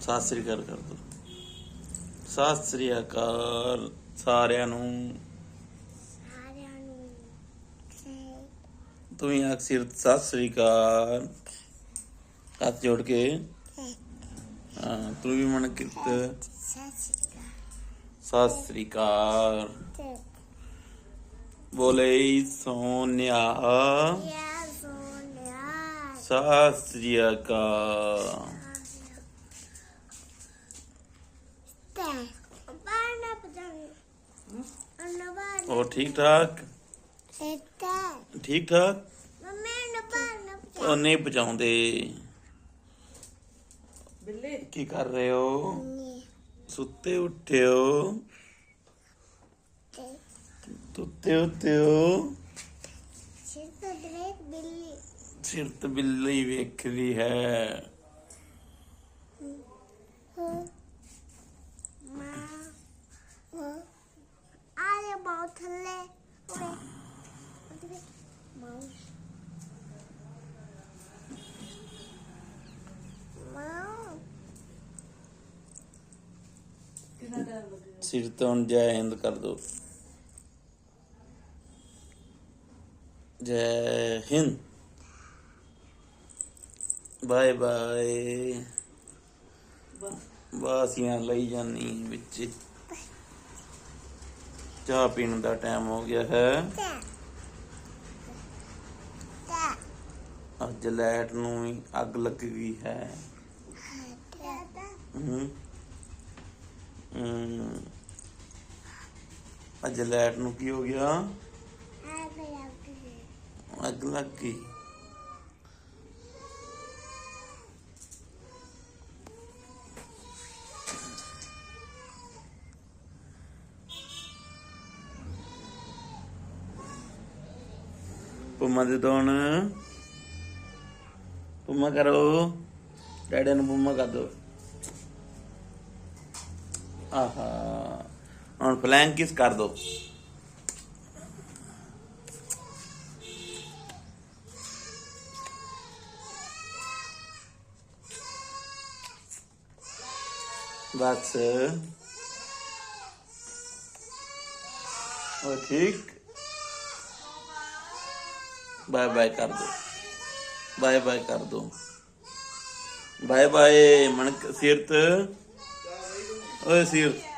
ਸਤਿ ਸ੍ਰੀ ਅਕਾਲ ਕਰ ਦੋ। ਸਤਿ ਸ੍ਰੀ ਅਕਾਲ ਸਾਰਿਆਂ ਨੂੰ। ਸਾਰਿਆਂ ਨੂੰ ਤੂੰ ਹੀ ਅਕਸਰ ਸਤਿ ਸ੍ਰੀ ਅਕਾਲ। ਹੱਥ ਜੋੜ ਕੇ। ਹਾਂ ਤੂੰ ਵੀ ਮਨ ਕਿਰਤ। ਸਤਿ ਸ੍ਰੀ ਅਕਾਲ। ਬੋਲੇ ਸੋਨਿਆ ਸਤਿ ਸ੍ਰੀ ਅਕਾਲ। ਹੋਰ ਠੀਕ ਠਾਕ? ਠੀਕ ਠਾਕ। ਮੰਮੀ ਨੇ ਬਾਣਾ ਉਹ ਨਹੀਂ ਪਹੁੰਚਾਉਂਦੇ ਬਿੱਲੀ। ਕੀ ਕਰ ਰਹੇ ਹੋ? ਸੁੱਤੇ ਉੱਠੇ ਹੋ? ਤੇ ਤੁੱਤੇ ਉੱਤੇ ਹੋ? ਸਿਰ ਤੇ ਬਿੱਲੀ। ਸਿਰ ਤੇ ਬਿੱਲੀ ਵੇਖ ਰਹੀ ਹੈ ਹੋ ਮਾਂ ਹੋ ਥੱਲੇ ਉਰੇ ਉਰੇ ਮਾਊਸ ਮਾਂ ਕਿੰਨਾ ਟਾਈਮ ਲੱਗੇਗਾ ਸਿਰ ਤੋਂ ਹੁਣ ਜੈ ਹਿੰਦ ਕਰ ਦੋ। ਜੈ ਹਿੰਦ। Bye bye. ਬਸ। ਬਾਸੀਆਂ ਲਈ ਜਾਨੀ ਵਿੱਚ। ਚਾਹ ਪੀਣ ਦਾ ਟਾਈਮ ਹੋ ਗਿਆ ਹੈ। ਅੱਜ ਲਾਈਟ ਨੂੰ ਵੀ ਅੱਗ ਲੱਗ ਗਈ ਹੈ। ਹਮ ਅੱਜ ਲਾਈਟ ਨੂੰ ਕੀ ਹੋ ਗਿਆ? ਅੱਗ ਲੱਗ ਗਈ। ਪੁੰਮਾ ਦੇ ਦੋਣ ਪੁੰਮਾ ਕਰੋ। ਡੈਡੀ ਨੂੰ ਪੁੰਮਾ ਕਰ ਦੋ। ਆਹਾ। ਹੁਣ ਫਲੈਂਕ ਕਿਸ ਕਰ ਦੋ? ਬਸ। ਉਹ ਠੀਕ? ਬਾਏ ਬਾਏ ਕਰ ਦੋ। ਬਾਏ ਬਾਏ ਕਰ ਦੋ। ਬਾਏ ਬਾਏ ਮਣ ਸਿਰਤ। ਓਏ ਸਿਰਤ।